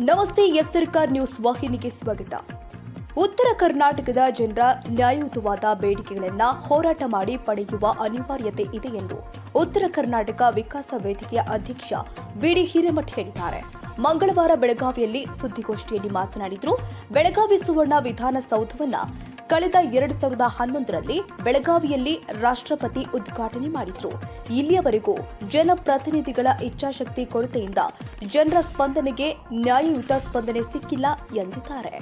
ನಮಸ್ತೆ, ಎಸ್ ಸರ್ಕಾರ್ ನ್ಯೂಸ್ ವಾಹಿನಿಗೆ ಸ್ವಾಗತ. ಉತ್ತರ ಕರ್ನಾಟಕದ ಜನರ ನ್ಯಾಯಯುತವಾದ ಬೇಡಿಕೆಗಳನ್ನು ಹೋರಾಟ ಮಾಡಿ ಪಡೆಯುವ ಅನಿವಾರ್ಯತೆ ಇದೆ ಎಂದು ಉತ್ತರ ಕರ್ನಾಟಕ ವಿಕಾಸ ವೇದಿಕೆಯ ಅಧ್ಯಕ್ಷ ಬಿಡಿ ಹಿರೇಮಠ್ ಹೇಳಿದ್ದಾರೆ. ಮಂಗಳವಾರ ಬೆಳಗಾವಿಯಲ್ಲಿ ಸುದ್ದಿಗೋಷ್ಠಿಯಲ್ಲಿ ಮಾತನಾಡಿದರು, ಬೆಳಗಾವಿ ಸುವರ್ಣ ವಿಧಾನಸೌಧವನ್ನ ಕಳೆದ ಎರಡ್ ಸಾವಿರದ ಹನ್ನೊಂದರಲ್ಲಿ ಬೆಳಗಾವಿಯಲ್ಲಿ ರಾಷ್ಟ್ರಪತಿ ಉದ್ಘಾಟನೆ ಮಾಡಿದ್ರು. ಇಲ್ಲಿಯವರೆಗೂ ಜನಪ್ರತಿನಿಧಿಗಳ ಇಚ್ಛಾಶಕ್ತಿ ಕೊರತೆಯಿಂದ ಜನರ ಸ್ಪಂದನೆಗೆ ನ್ಯಾಯಯುತ ಸ್ಪಂದನೆ ಸಿಕ್ಕಿಲ್ಲ ಎಂದಿದ್ದಾರೆ.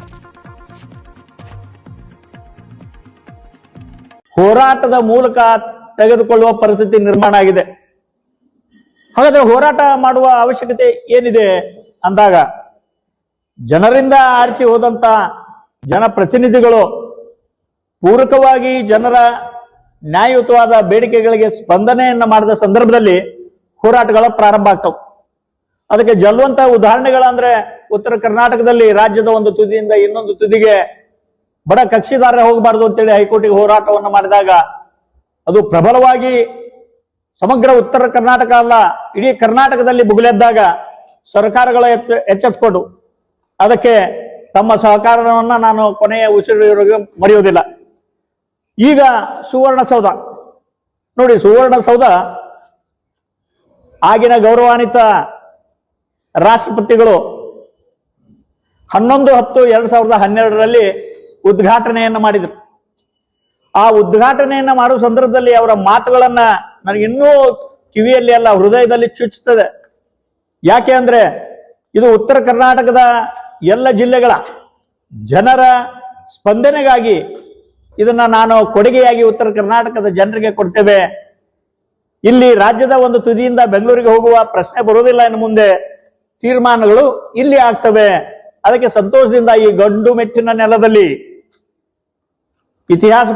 ಹೋರಾಟದ ಮೂಲಕ ತೆಗೆದುಕೊಳ್ಳುವ ಪರಿಸ್ಥಿತಿ ನಿರ್ಮಾಣ ಆಗಿದೆ. ಹಾಗಾದ್ರೆ ಹೋರಾಟ ಮಾಡುವ ಅವಶ್ಯಕತೆ ಏನಿದೆ ಅಂದಾಗ ಜನರಿಂದ ಆರಿಸಿ ಹೋದಂತ ಜನಪ್ರತಿನಿಧಿಗಳು ಪೂರಕವಾಗಿ ಜನರ ನ್ಯಾಯಯುತವಾದ ಬೇಡಿಕೆಗಳಿಗೆ ಸ್ಪಂದನೆಯನ್ನು ಮಾಡಿದ ಸಂದರ್ಭದಲ್ಲಿ ಹೋರಾಟಗಳ ಪ್ರಾರಂಭ ಆಗ್ತವೆ. ಅದಕ್ಕೆ ಜಲ್ವಂತ ಉದಾಹರಣೆಗಳಂದ್ರೆ ಉತ್ತರ ಕರ್ನಾಟಕದಲ್ಲಿ ರಾಜ್ಯದ ಒಂದು ತುದಿಯಿಂದ ಇನ್ನೊಂದು ತುದಿಗೆ ಬಡ ಕಕ್ಷಿದಾರ ಹೋಗಬಾರದು ಅಂತೇಳಿ ಹೈಕೋರ್ಟಿಗೆ ಹೋರಾಟವನ್ನು ಮಾಡಿದಾಗ ಅದು ಪ್ರಬಲವಾಗಿ ಸಮಗ್ರ ಉತ್ತರ ಕರ್ನಾಟಕ ಅಲ್ಲ, ಇಡೀ ಕರ್ನಾಟಕದಲ್ಲಿ ಬುಗುಲೆದ್ದಾಗ ಸರ್ಕಾರಗಳ ಎಚ್ಚ ಎಚ್ಚೆತ್ಕೊಂಡು ಅದಕ್ಕೆ ತಮ್ಮ ಸಹಕಾರವನ್ನು ನಾನು ಕೊನೆಯ ಉಸಿರು ಮರೆಯುವುದಿಲ್ಲ. ಈಗ ಸುವರ್ಣಸೌಧ. ನೋಡಿ, ಸುವರ್ಣಸೌಧ ಆಗಿನ ಗೌರವಾನ್ವಿತ ರಾಷ್ಟ್ರಪತಿಗಳು ಹನ್ನೊಂದು ಹತ್ತು ಎರಡ್ ಸಾವಿರದ ಹನ್ನೆರಡರಲ್ಲಿ ಉದ್ಘಾಟನೆಯನ್ನು ಮಾಡಿದರು. ಆ ಉದ್ಘಾಟನೆಯನ್ನ ಮಾಡುವ ಸಂದರ್ಭದಲ್ಲಿ ಅವರ ಮಾತುಗಳನ್ನ ನನಗೆ ಇನ್ನೂ ಕಿವಿಯಲ್ಲಿ ಅಲ್ಲ ಹೃದಯದಲ್ಲಿ ಚುಚ್ಚುತ್ತದೆ. ಯಾಕೆ ಅಂದ್ರೆ ಇದು ಉತ್ತರ ಕರ್ನಾಟಕದ ಎಲ್ಲ ಜಿಲ್ಲೆಗಳ ಜನರ ಸ್ಪಂದನೆಗಾಗಿ ಇದನ್ನ ನಾನು ಕೊಡುಗೆಯಾಗಿ ಉತ್ತರ ಕರ್ನಾಟಕದ ಜನರಿಗೆ ಕೊಡ್ತೇವೆ. ಇಲ್ಲಿ ರಾಜ್ಯದ ಒಂದು ತುದಿಯಿಂದ ಬೆಂಗಳೂರಿಗೆ ಹೋಗುವ ಪ್ರಶ್ನೆ ಬರುವುದಿಲ್ಲ ಇನ್ನು ಮುಂದೆ. ತೀರ್ಮಾನಗಳು ಇಲ್ಲಿ ಆಗ್ತವೆ. ಅದಕ್ಕೆ ಸಂತೋಷದಿಂದ ಈ ಗಂಡು ಮೆಚ್ಚಿನ ನೆಲದಲ್ಲಿ ಇತಿಹಾಸ